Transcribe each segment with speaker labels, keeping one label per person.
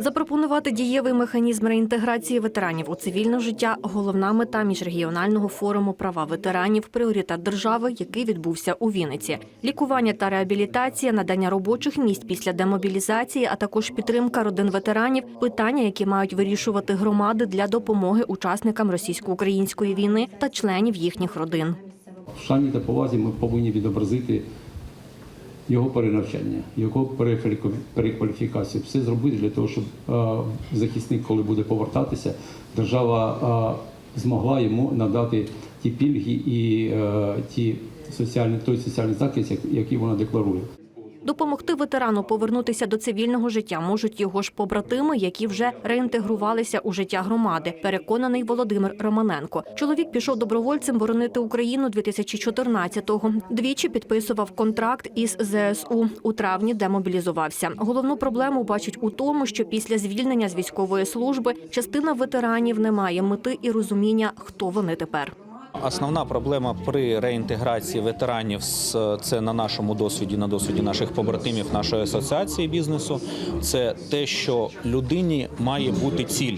Speaker 1: Запропонувати дієвий механізм реінтеграції ветеранів у цивільне життя головна мета міжрегіонального форуму права ветеранів, пріоритет держави, який відбувся у Вінниці. Лікування та реабілітація, надання робочих місць після демобілізації, а також підтримка родин ветеранів питання, які мають вирішувати громади для допомоги учасникам російсько-української війни та членів їхніх родин.
Speaker 2: В шані та повазі ми повинні відобразити його перенавчання, його перекваліфікацію. Все зробити для того, щоб захисник, коли буде повертатися, держава змогла йому надати ті пільги і е, ті соціальні, той соціальний захист, як- який вона декларує.
Speaker 1: Допомогти ветерану повернутися до цивільного життя можуть його ж побратими, які вже реінтегрувалися у життя громади. Переконаний Володимир Романенко. Чоловік пішов добровольцем боронити Україну 2014-го. Двічі підписував контракт із ЗСУ. У травні демобілізувався. Головну проблему бачить у тому, що після звільнення з військової служби частина ветеранів не має мети і розуміння, хто вони тепер.
Speaker 3: Основна проблема при реінтеграції ветеранів це на нашому досвіді, на досвіді наших побратимів, нашої асоціації бізнесу. Це те, що людині має бути ціль.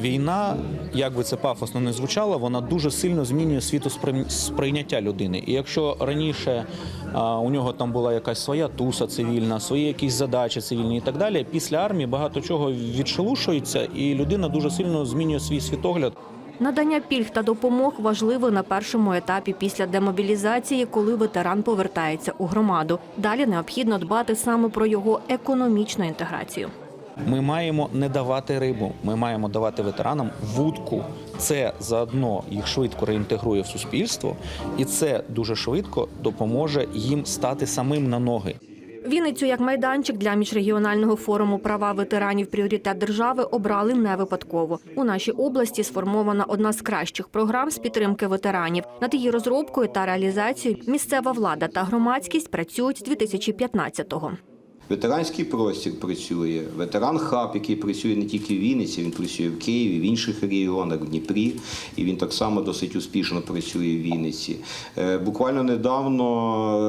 Speaker 3: Війна, як би це пафосно не звучало, вона дуже сильно змінює світосприйняття людини. І якщо раніше у нього там була якась своя туса цивільна, свої якісь задачі цивільні і так далі, після армії багато чого відшелушується, і людина дуже сильно змінює свій світогляд.
Speaker 1: Надання пільг та допомог важливо на першому етапі після демобілізації, коли ветеран повертається у громаду. Далі необхідно дбати саме про його економічну інтеграцію.
Speaker 3: Ми маємо не давати рибу, ми маємо давати ветеранам вудку. Це заодно їх швидко реінтегрує в суспільство, і це дуже швидко допоможе їм стати самим на ноги.
Speaker 1: Вінницю як майданчик для міжрегіонального форуму права ветеранів пріоритет держави обрали не випадково. У нашій області сформована одна з кращих програм з підтримки ветеранів. Над її розробкою та реалізацією місцева влада та громадськість працюють з 2015-го.
Speaker 4: Ветеранський простір працює, ветеран хаб, який працює не тільки в Вінниці, він працює в Києві, в інших регіонах, в Дніпрі, і він так само досить успішно працює в Вінниці. Е, Буквально недавно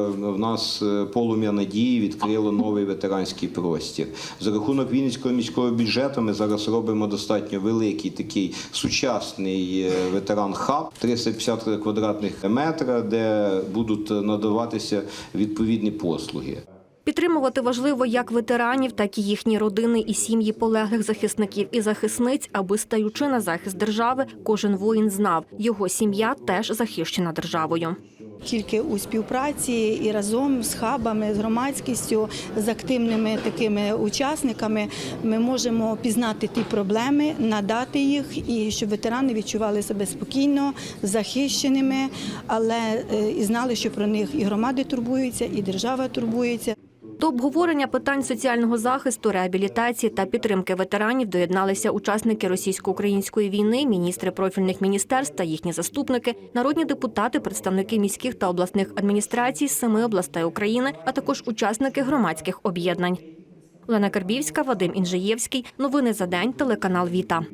Speaker 4: е, в нас е, полум'я надії відкрило новий ветеранський простір. За рахунок Вінницького міського бюджету ми зараз робимо достатньо великий такий сучасний ветеран-хаб, 350 квадратних метра, де будуть надаватися відповідні послуги.
Speaker 1: Підтримувати важливо як ветеранів, так і їхні родини і сім'ї полеглих захисників і захисниць, аби стаючи на захист держави, кожен воїн знав, його сім'я теж захищена державою.
Speaker 5: Тільки у співпраці і разом з хабами, з громадськістю, з активними такими учасниками ми можемо пізнати ті проблеми, надати їх, і щоб ветерани відчували себе спокійно, захищеними, але е, і знали, що про них і громади турбуються, і держава турбується.
Speaker 1: До обговорення питань соціального захисту, реабілітації та підтримки ветеранів доєдналися учасники російсько-української війни, міністри профільних міністерств та їхні заступники, народні депутати, представники міських та обласних адміністрацій семи областей України, а також учасники громадських об'єднань. Олена Карбівська, Вадим Інжиєвський. Новини за день. Телеканал Віта.